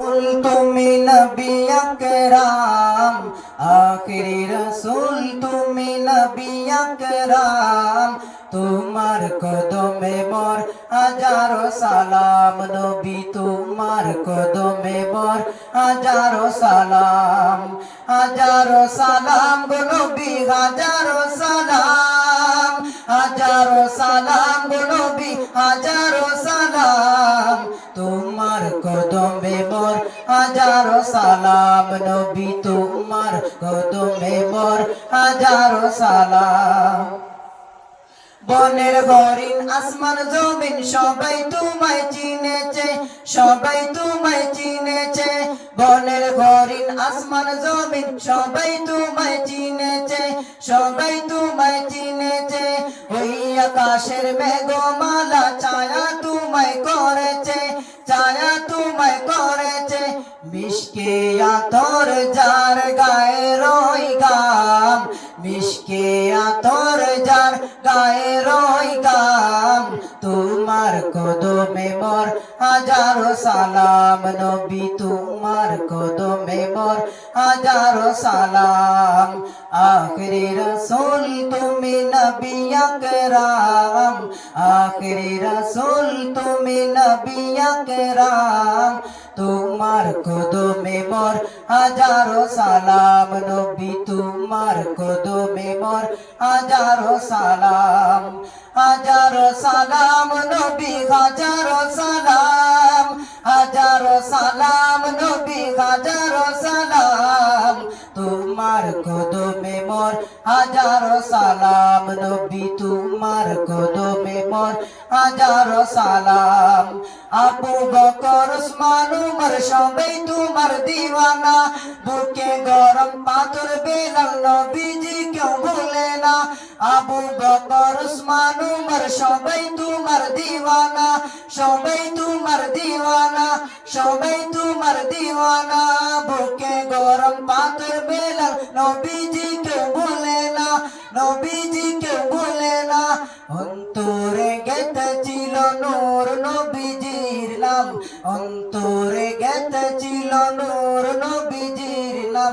তুমি নবী আকরাম, আখিরি রসুল তুমি নবী আকরাম। তোমার কদমে মোর হাজারো সালাম, নবী তোমার কদমে মোর হাজারো সালাম। হাজারো সালাম গো নবী, হাজারো সালাম। হাজারো সালাম গো নবী, হাজারো সালাম। তোমার কদমে মোর, হাজারো সালাম নবী তোমার। কদমে মোর, হাজারো সালাম। বনের হরিণ আসমান জমিন সবাই তোমায় চিনেছে, সবাই তোমায় চিনেছে। বনের হরিণ আসমান জমিন সবাই তোমায় চিনেছে, সবাই তোমায় চিনেছে। ওই আকাশের মেঘমালা ছায়া তোমায় করেছে, ছায়া মিশকে আতর যার গায়ে রই গাম মিশকে আতর যার গায়ে রই গাম, তোমার কদমে মোর, হাজারো সালাম নবী, তোমার কদমে মোর, হাজারো সালাম। আখরি রসুল তুমি নবী আকরাম, আখরি রসুল তুমি নবী আকরাম। তোমার কদমে মর, হাজারো সালাম নবী, তোমার কদমে মর, হাজারো সালাম হাজারো সালাম নবী, হাজারো সালাম হাজারো সালাম নবী, হাজারো সালাম তোমার কদমে মোর, হাজারো সালাম নবী, তোমার কদমে মোর, হাজারো সালাম। আবু বকর, উসমান, উমর সবাই তোমার দিওয়ানা। বুকে গরম পাথর বেলাল নবীজি কেউ ভুলে না। আবু বকর, উসমান, উমর সবাই তোমার দিওয়ানা। সবাই তোমার দিওয়ানা, সবাই তোমার দিওয়ানা। বুকে গরম পাথর বেলাল নবীজি বলে না, নবীজিকে বলে না। অন্তরে গেতে ছিল নূর নবীজির নাম। অন্তরে গেতে ছিল নূর নবীজির নাম।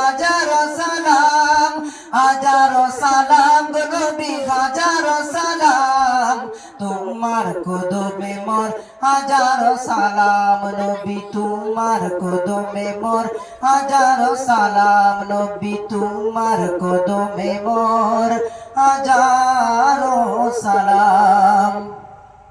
হাজারো সালাম হাজারো সালাম গো নবী, হাজারো সালাম। তোমার কদমে মোর, হাজারো সালাম নবী, তোমার কদমে মোর, হাজারো সালাম নবী, তোমার কদমে মোর, হাজারো সালাম।